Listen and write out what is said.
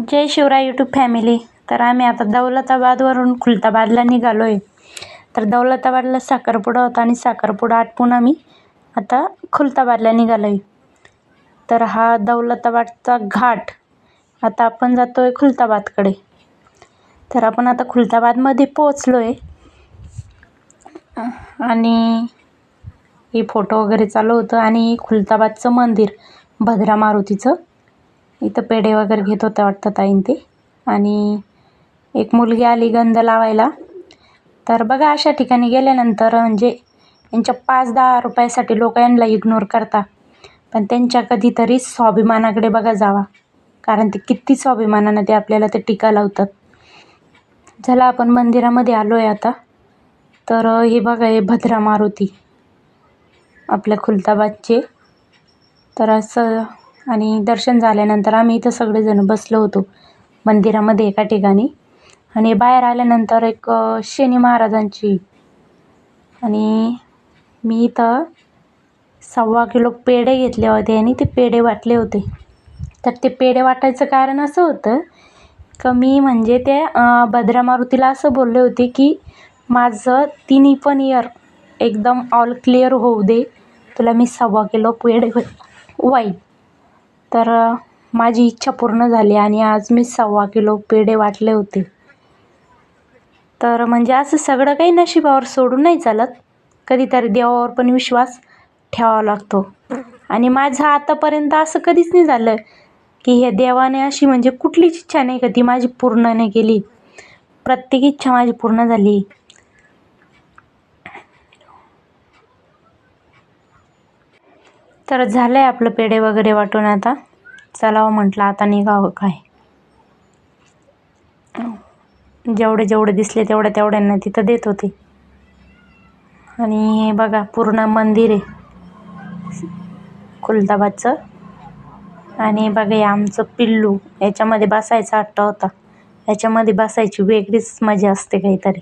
जय Shivray YouTube family तर आम्ही आता दौलताबादवरून खुलताबादला निघालो आहे तर दौलताबादला साखरपुडा होता आणि साखरपुडा आटपून आम्ही आता खुलताबादला निघालो आहे तर हा दौलताबादचा घाट आता आपण जातो आहे खुलताबादकडे. तर आपण आता खुलताबादमध्ये पोचलो आहे आणि हे फोटो वगैरे चालू होतं आणि खुलताबादचं मंदिर भद्रा मारुतीचं इथं पेढे वगैरे घेत होत्या वाटतं ताईन ते. आणि एक मुलगी आली गंध लावायला. तर बघा अशा ठिकाणी गेल्यानंतर म्हणजे यांच्या पाच दहा रुपयासाठी लोक यांना इग्नोर करता. पण त्यांच्या कधीतरी स्वाभिमानाकडे बघा जावा. कारण ते किती स्वाभिमानानं ते आपल्याला ते टीका लावतात. झाला आपण मंदिरामध्ये आलो आहे आता. तर हे बघा हे भद्रा मारुती. आपल्या खुलताबादचे. तर असं आणि दर्शन झाल्यानंतर आम्ही इथं सगळेजण बसलो होतो मंदिरामध्ये एका ठिकाणी. आणि बाहेर आल्यानंतर एक शनी महाराजांची. आणि मी इथं सव्वा किलो पेढे घेतले होते आणि ते पेढे वाटले होते. तर ते पेढे वाटायचं कारण असं होतं का मी म्हणजे ते भद्रा मारुतीला असं बोलले होते की माझं तिन्ही पण इयर एकदम ऑल क्लिअर होऊ दे. तुला मी सव्वा किलो पेढे वाईट तर माझी इच्छा पूर्ण झाली आणि आज मी सव्वा किलो पेढे वाटले होते. तर म्हणजे असं सगळं काही नशिबावर सोडून नाही चालत. कधीतरी देवावर पण विश्वास ठेवावा लागतो. आणि माझं आतापर्यंत असं कधीच नाही झालं की हे देवाने अशी म्हणजे कुठलीच इच्छा नाही का ती माझी पूर्ण नाही केली. प्रत्येक इच्छा माझी पूर्ण झाली. तर झालं आहे आपलं पेढे वगैरे वाटून आता. चलावं हो म्हटलं आता निघावं काय. जेवढे जेवढे दिसले तेवढ्या तेवढ्यांना तिथं देत होते. आणि हे बघा पूर्ण मंदिर आहे. कुलदाबादचं आणि बघा हे आमचं पिल्लू याच्यामध्ये बसायचा हट्ट होता. याच्यामध्ये बसायची वेगळीच मजा असते काहीतरी.